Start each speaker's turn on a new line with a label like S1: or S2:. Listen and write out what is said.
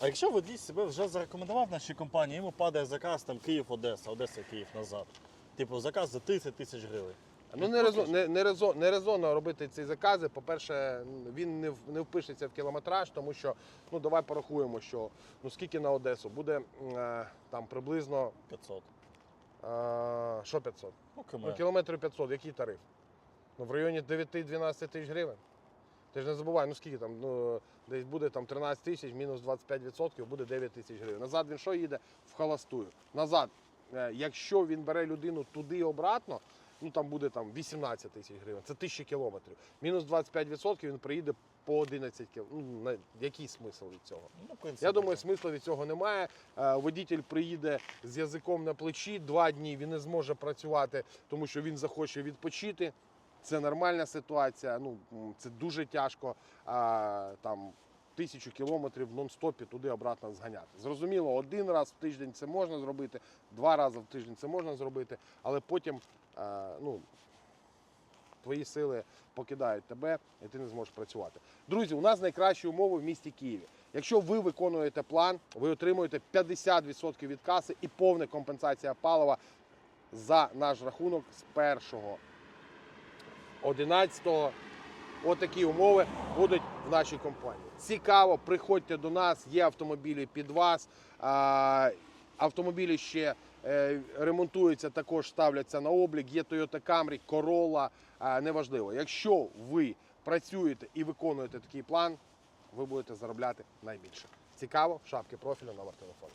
S1: А якщо водій себе вже зарекомендував нашій компанії, йому падає заказ там Київ-Одеса, Одеса-Київ назад. Типу заказ за 30 тисяч гривень.
S2: Ну, не, резон, не, не, резон, не резонно робити ці закази. По-перше, він не, в- не впишеться в кілометраж, тому що ну давай порахуємо, що ну скільки на Одесу буде е, там приблизно
S1: 500.
S2: е, що 500?
S1: Ну,
S2: Ну, кілометрів 500, який тариф? Ну, в районі 9-12 тисяч гривень. Ти ж не забувай, ну скільки там, ну, десь буде там 13 тисяч, мінус 25%, буде 9 тисяч гривень. Назад він що їде? В холостую. Назад, е, якщо він бере людину туди і обратно, ну там буде там 18 тисяч гривень, це 1000 кілометрів. Мінус 25% він приїде по 11 кілометрів. Ну, який смисл від цього?
S1: Ну, в принципі,
S2: Я думаю,
S1: так.
S2: смислу від цього немає. Е, Водитель приїде з язиком на плечі, два дні він не зможе працювати, тому що він захоче відпочити. Це нормальна ситуація. Ну це дуже тяжко. А, там тисячу кілометрів в нон-стопі туди обратно зганяти. Зрозуміло, один раз в тиждень це можна зробити, два рази в тиждень це можна зробити, але потім е, ну, твої сили покидають тебе і ти не зможеш працювати. Друзі, у нас найкращі умови в місті Києві. Якщо ви виконуєте план, ви отримуєте 50% від каси і повна компенсація палива за наш рахунок з першого 11 Отакі умови будуть в нашій компанії. Цікаво, приходьте до нас, є автомобілі під вас. Автомобілі ще е, ремонтуються, також ставляться на облік. Є Toyota Camry, Corolla, неважливо. Якщо ви працюєте і виконуєте такий план, ви будете заробляти найбільше. Цікаво, шапки профілю, номер телефону.